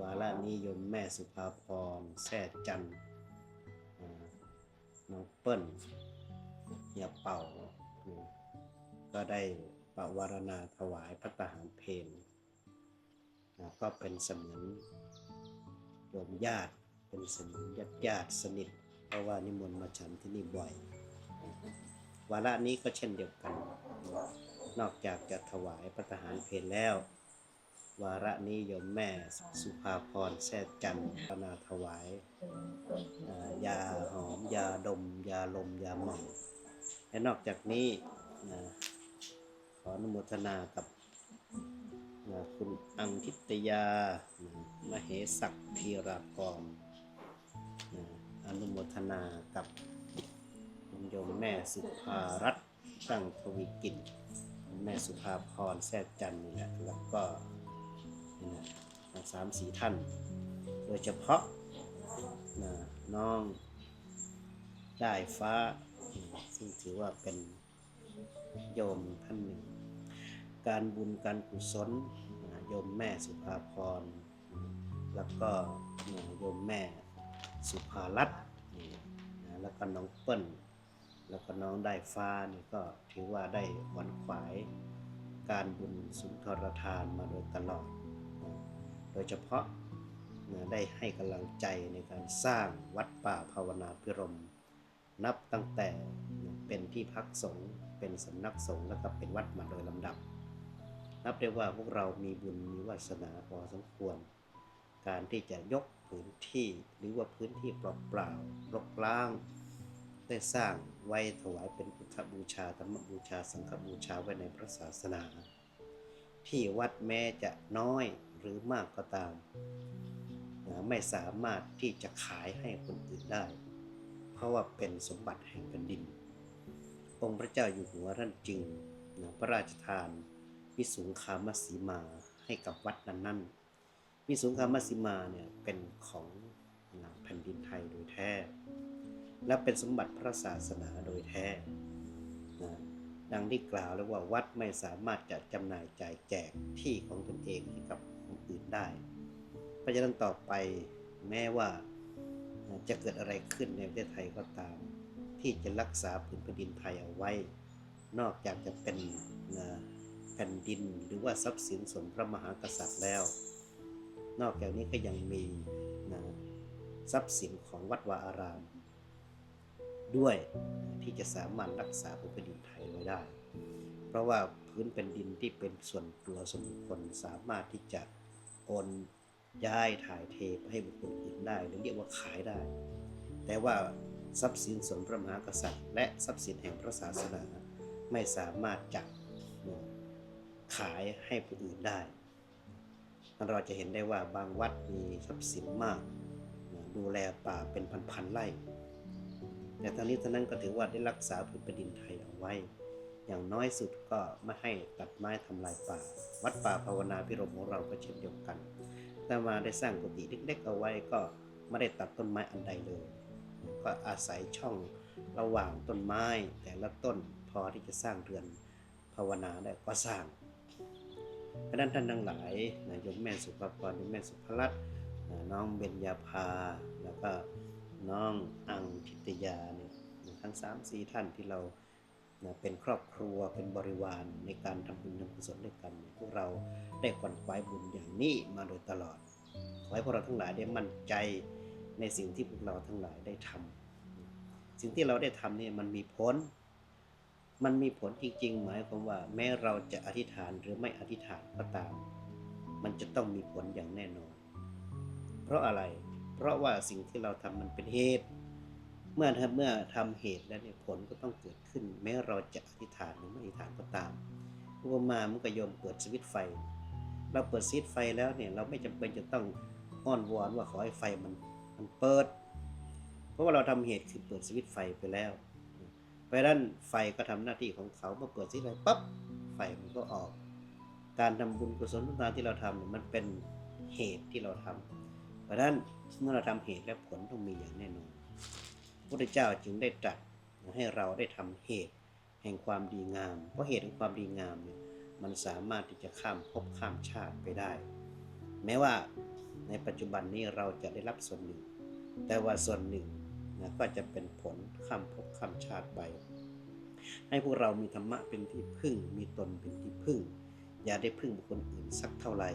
วาระนิยมแม่สุภาพรแซ่จันน้องเปิ้ลเฮียเป่า ก็ได้ประวารณาถวายพระตาหารเพลนก็เป็นเสมือนโยมญาติเป็นเสมือนญาติญาติสนิท เพราะว่านิมนต์มาฉันที่นี่บ่อย วาระนี้ก็เช่นเดียวกัน นอกจากจะถวายพระทหารเพลแล้ว วาระนี้โยมแม่สุภาพรแซ่จันทร์ปนาถวายยาหอม ยาดม ยาลม ยาหม่องและนอกจากนี้ขออนุโมทนากับคุณอังคิตยามเหศักดิ์พีรากรอนุโมทนากับคุณโยมแม่สุภารัตน์ตั้งทวีกิจแม่สุภาพรแซ่จันทร์นี่แหละแล้วก็ นี่นะสามสี่ท่าน โดยเฉพาะนะน้องได้ฟ้า ซึ่งถือว่าเป็นโยมท่านหนึ่ง การบุญการกุศลโยมแม่สุภาพร แล้วก็โยมแม่สุภารัตน์แล้วก็น้องเปิ้ลแล้วก็น้องได้ฟ้านี่ก็ถือว่าได้ขวันขวาย การบุญสุนทรทานมาโดยตลอด โดยเฉพาะนะได้ให้กำลังใจในการสร้างวัดป่าภาวนาพิรม นับตั้งแต่เป็นที่พักสงฆ์เป็นสำนักสงฆ์แล้วก็เป็นวัดมาโดยลำดับ นับได้ว่าพวกเรามีบุญมีวาสนาพอสมควร การที่จะยกพื้นที่หรือว่าพื้นที่เปล่าๆรกร้าง ได้สร้างไว้ถวายเป็นพุทธบูชาธรรมบูชาสังฆบูชาไว้ในพระศาสนา ที่วัดแม้จะน้อย หรือมากก็ตามนะไม่สามารถที่จะขายให้คนอื่นได้ เพราะว่าเป็นสมบัติแห่งแผ่นดิน องค์พระเจ้าอยู่หัวท่านจึงนะพระราชทานวิสุงคามสีมาให้กับวัดนั้นๆวิสุงคามสีมาเนี่ยเป็นของนะแผ่นดินไทยโดยแท้ และเป็นสมบัติพระศาสนาโดยแท้นะดังที่กล่าวแล้วว่าวัดไม่สามารถจะจำหน่ายจ่ายแจกที่ของตนเองให้กับ อื่นได้ เพราะฉะนั้นต่อไปแม้ว่าจะเกิดอะไรขึ้นในประเทศไทยก็ตาม ที่จะรักษาผืนแผ่นดินไทยเอาไว้ นอกจากจะเป็นแผ่นดินหรือว่าทรัพย์สินส่วนพระมหากษัตริย์แล้ว นอกจากนี้ก็ยังมีนะทรัพย์สินของวัดวาอาราม ด้วยที่จะสามารถรักษาพื้นแผ่นดินไทยไว้ได้ เพราะว่าพื้นแผ่นดินที่เป็นส่วนตัวส่วนบุคคลสามารถที่จะ โอนย้ายถ่ายเทไปให้บุคคลอื่นได้หรือเรียกว่าขายได้ แต่ว่าทรัพย์สินส่วนพระมหากษัตริย์ และทรัพย์สินแห่งพระศาสนาไม่สามารถจะขายให้ผู้อื่นได้เราจะเห็นได้ว่าบางวัดมีทรัพย์สินมาก ดูแลป่าเป็นพันๆไร่แต่ทั้งนี้ทั้งนั้นก็ถือว่าได้รักษาผืนแผ่นดินไทยเอาไว้ อย่างน้อยสุดก็ไม่ให้ตัดไม้ทำลายป่า วัดป่าภาวนาพิรมของเราก็เช่นเดียวกัน แต่มาได้สร้างกุฏิเล็กๆเอาไว้ก็ไม่ได้ตัดต้นไม้อันใดเลย ก็อาศัยช่องระหว่างต้นไม้แต่ละต้นพอที่จะสร้างเรือนภาวนาได้ก็สร้างเพราะนั้นท่านทั้งหลายนะยมแม่สุภาพรยมแม่สุภรัตน์นะน้องเบญญาภา แล้วก็น้องอังทิตยาเนี่ยทั้งสามสี่ท่านที่เรา นะเป็นครอบครัวเป็นบริวารในการทำบุญทำกุศลด้วยกันพวกเราได้ขวัญขวายบุญอย่างนี้มาโดยตลอด ขอให้พวกเราทั้งหลายได้มั่นใจในสิ่งที่พวกเราทั้งหลายได้ทำสิ่งที่เราได้ทำเนี่ยมันมีผล มันมีผลจริงๆ หมายความว่า แม้เราจะอธิษฐานหรือไม่อธิษฐานก็ตาม มันจะต้องมีผลอย่างแน่นอน เพราะอะไร เพราะว่าสิ่งที่เราทำมันเป็นเหตุ มื่อเมื่อทำเหตุแล้วเนี่ยผลก็ต้องเกิดขึ้น แม้เราจะอธิษฐานหรือไม่อธิษฐานก็ตามอุปมามันก็โยมเปิดสวิตไฟ เราเปิดสวิตไฟแล้วเนี่ยเราไม่จำเป็นจะต้องอ้อนวอนว่าขอให้ไฟมันมันเปิด เพราะว่าเราทำเหตุคือเปิดสวิตไฟไปแล้วเพราะนั้นไฟก็ทำหน้าที่ของเขาเมื่อเปิดสวิตไฟปั๊บไฟมันก็ออก การทำบุญกุศลทุกทานที่เราทำเนี่ยมันเป็นเหตุที่เราทำเพราะนั้นเมื่อเราทำเหตุและผลต้องมีอย่างแน่นอน พระพุทธเจ้าจึงได้ตรัสให้เราได้ทำเหตุแห่งความดีงาม เพราะเหตุแห่งความดีงามเนี่ยมันสามารถที่จะข้ามภพข้ามชาติไปได้ แม้ว่าในปัจจุบันนี้เราจะได้รับส่วนหนึ่ง แต่ว่าส่วนหนึ่งนะก็จะเป็นผลข้ามภพข้ามชาติไป ให้พวกเรามีธรรมะเป็นที่พึ่ง มีตนเป็นที่พึ่ง อย่าได้พึ่งบุคคลอื่นสักเท่าไหร่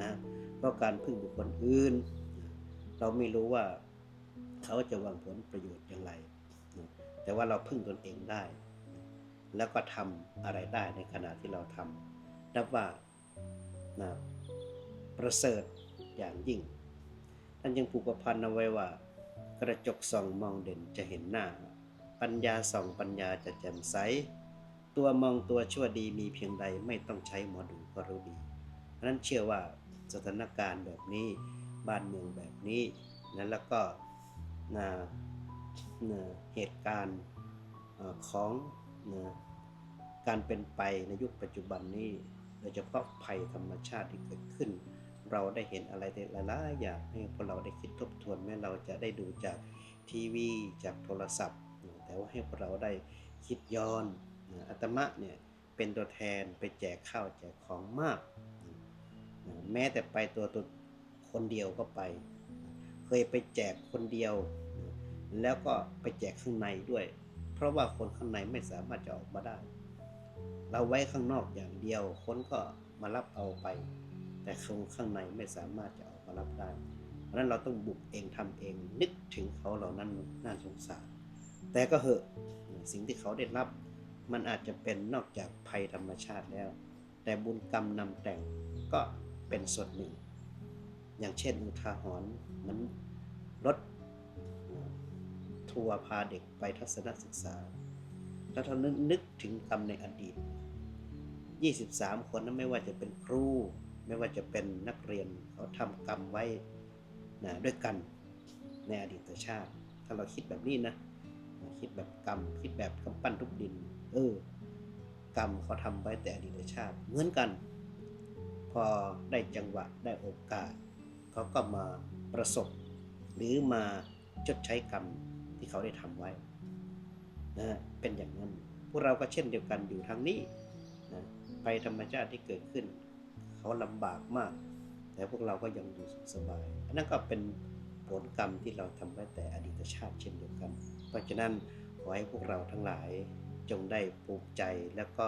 นะเพราะการพึ่งบุคคลอื่น เราไม่รู้ว่า เขาจะวางผลประโยชน์อย่างไร แต่ว่าเราพึ่งตนเองได้ แล้วก็ทำอะไรได้ในขณะที่เราทำนับว่านะประเสริฐอย่างยิ่งท่านยังผูกพันเอาไว้ว่า กระจกส่องมองเด่นจะเห็นหน้า ปัญญาส่องปัญญาจะแจ่มใส ตัวมองตัวชั่วดีมีเพียงใดไม่ต้องใช้หมอดูก็รู้ดีเพราะฉะนั้นเชื่อว่าสถานการณ์แบบนี้บ้านเมืองแบบนี้นะแล้วก็ นะนะเหตุการณ์ของนะการเป็นไปในยุคปัจจุบันนี้โดยเฉพาะภัยธรรมชาติที่เกิดขึ้น เราได้เห็นอะไรหลายๆอย่างให้พวกเราได้คิดทบทวนแม้เราจะได้ดูจากทีวีจากโทรศัพท์ แต่ว่าให้พวกเราได้คิดย้อนนะอาตมะเนี่ยเป็นตัวแทนไปแจกข้าวแจกของมากนะแม้แต่ไปตัวตัวคนเดียวก็ไป เคยไปแจกคนเดียว แล้วก็ไปแจกข้างในด้วย เพราะว่าคนข้างในไม่สามารถจะออกมาได้ เราไว้ข้างนอกอย่างเดียว คนก็มารับเอาไป แต่คนข้างในไม่สามารถจะออกมารับได้เพราะนั้นเราต้องบุกเองทำเองนึกถึงเขาเหล่านั้นน่าสงสาร แต่ก็เหอะสิ่งที่เขาได้รับ มันอาจจะเป็นนอกจากภัยธรรมชาติแล้ว แต่บุญกรรมนำแต่งก็เป็นส่วนหนึ่ง อย่างเช่นอุทาหรณ์มันรถ ทัวร์พาเด็กไปทัศนศึกษา แล้วถ้านนึกถึงกรรมในอดีต 23 คนนั้นไม่ว่าจะเป็นครู ไม่ว่าจะเป็นนักเรียนเขาทำกรรมไว้นะด้วยกันในอดีตชาติ ถ้าเราคิดแบบนี้นะคิดแบบกรรมคิดแบบกำปั้นทุบดิน เออกรรมเขาทำไว้แต่อดีตชาติ เหมือนกัน พอได้จังหวะได้โอกาสเขาก็มาประสบ หรือมาชดใช้กรรม ที่เขาได้ทำไว้นะเป็นอย่างนั้น พวกเราก็เช่นเดียวกันอยู่ทางนี้นะไปธรรมชาติที่เกิดขึ้น เขาลำบากมาก แต่พวกเราก็ยังอยู่สุขสบายอันนั้นก็เป็นผลกรรมที่เราทำไว้แต่อดีตชาติเช่นเดียวกัน เพราะฉะนั้นขอให้พวกเราทั้งหลายจงได้ภูมิใจแล้วก็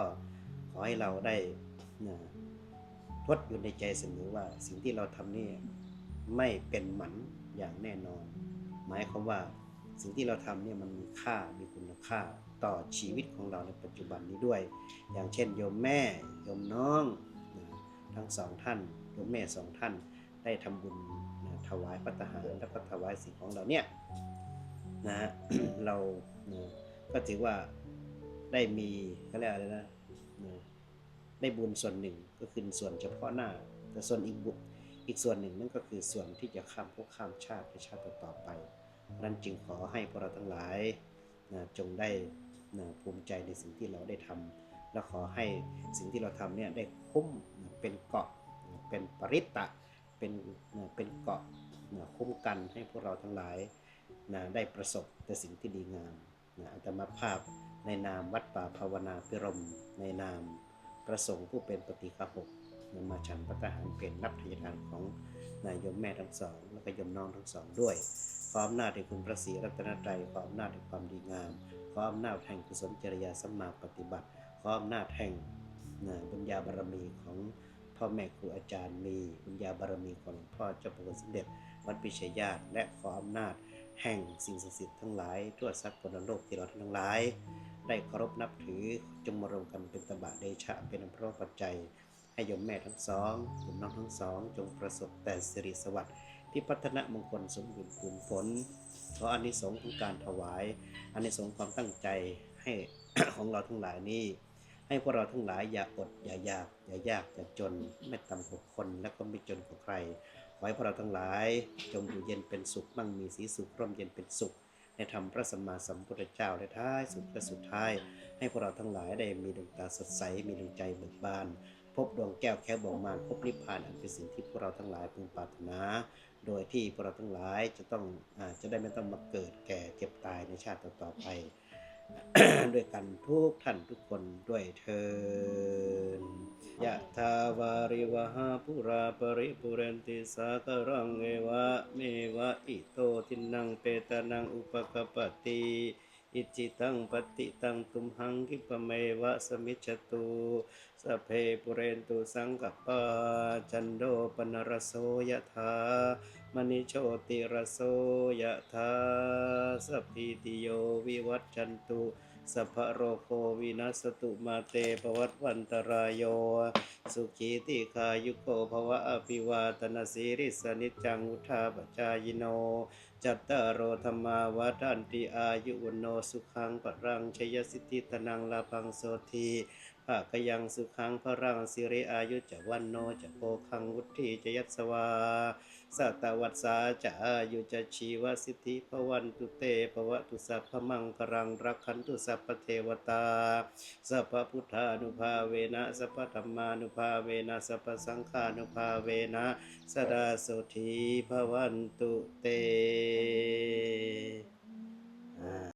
ขอให้เราได้นะทดอยู่ในใจเสมอว่าสิ่งที่เราทำนี่ไม่เป็นหมันอย่างแน่นอน หมายความว่า สิ่งที่เราทำเนี่ยมันมีค่ามีคุณค่าต่อชีวิตของเราในปัจจุบันนี้ด้วย อย่างเช่นโยมแม่โยมน้องนะทั้งสองท่านโยมแม่สองท่านได้ทำบุญนะถวายพระทหารแล้วก็ถวายสิ่งของเราเนี่ยนะฮะเรานะก็ถือว่าได้มีเขาเรียกอะไรนะนะได้บุญส่วนหนึ่งก็คือส่วนเฉพาะหน้า แต่ส่วนอีกบุญอีกส่วนหนึ่งนั่นก็คือส่วนที่จะข้ามภพข้ามชาติไปชาติต่อไป นั้นจึงขอให้พวกเราทั้งหลายนะจงได้นะภูมิใจในสิ่งที่เราได้ทำและขอให้สิ่งที่เราทำเนี่ยได้คุ้มนะเป็นเกาะนะเป็นปริตะเป็นนะเป็นเกาะนะคุ้มกันให้พวกเราทั้งหลายนะได้ประสบแต่สิ่งที่ดีงามนะอัตมาภาพในนามวัดป่าภาวนาพิรม ในนามประสงค์ผู้เป็นปฏิฆาหกมาฉันพระทหารเป็นนับทยทานของนายยมแม่ทั้งสอง และก็ยมน้องทั้งสองด้วย ขออำนาจแห่งคุณพระศรีรัตนตรัยขออำนาจแห่งความดีงามขออำนาจแห่งกุศลจริยาสัมมาปฏิบัติขออำนาจแห่งบุญญาบารมีของพ่อแม่ครูอาจารย์มีบุญญาบารมีของหลวงพ่อเจ้าประคุณสมเด็จวัดปิชยญาตและขออำนาจแห่งสิ่งศักดิ์สิทธิ์ทั้งหลายทั่วสักกลโลกที่เราทั้งหลาย ได้เคารพนับถือจงมารวมกันเป็นตบะเดชะเป็นอันเพระปัจจัย ให้โยมแม่ทั้งสองโยมน้องทั้งสอง จงประสบแต่สิริสวัสดิ์ ที่พัฒนามงคลสมบูรณ์ผลผลขออานิสงส์ของการถวายอานิสงส์ความตั้งใจให้ของเราทั้งหลายนี้ ให้พวกเราทั้งหลายอย่าอดอย่ายากอย่ายากอย่าจนไม่ต่ำกว่าคนและก็ไม่จนกว่าใครขอให้พวกเราทั้งหลายจงอยู่เย็นเป็นสุขมั่งมีสีสุขร่มเย็นเป็นสุขในธรรมพระสัมมาสัมพุทธเจ้าและท้ายสุดและสุดท้าย ให้พวกเราทั้งหลายได้มีดวงตาสดใสมีดวงใจเบิกบาน พบดวงแก้วแค่บอกมานพบนิพพานอันเป็นสิ่งที่พวกเราทั้งหลายพึงปรารถนา โดยที่พวกเราทั้งหลายจะต้องอาจะได้ไม่ต้องมาเกิดแก่เจ็บตายในชาติต่อๆไป ด้วยกันทุกท่านทุกคนด้วยเทินยะทาวาริวหาปุราปริปุเรนติสากรังเอวะเมวะอิโตทินังเปตานังอุปกปติ อิจิตังปฏิตังตุมหังคิปเมวะสมิจตุสเพปุเรนตุสังกปปาจันโดปนรโสยะถามณิโชติรโสยะถาสัพพิติโยวิวัตจันตุ สัพพะโรโควินัสตุมาเตปวัตวันตรายโย สุขีติคายุโกภวะอภิวาตนาสีริสนิจจังุทาปจายโน จัตตารโอธรรมาวัฏันติอายุวโนสุขังปรังชยสิทธิตนังลาพังโสที ภาคยังสุขังพรังสิริอายุจะวันโนจะโพคังวุฒิจะยัสสวาสัตวัสสาจะอายุจะชีวสิทธิภวันตุเตภวตุสัพพมังครังรักขันตุสัพพเทวตาสัพพุทธานุภาเวนะสัพพธรรมานุภาเวนะสัพพสังฆานุภาเวนะสดาโสธีภวันตุเต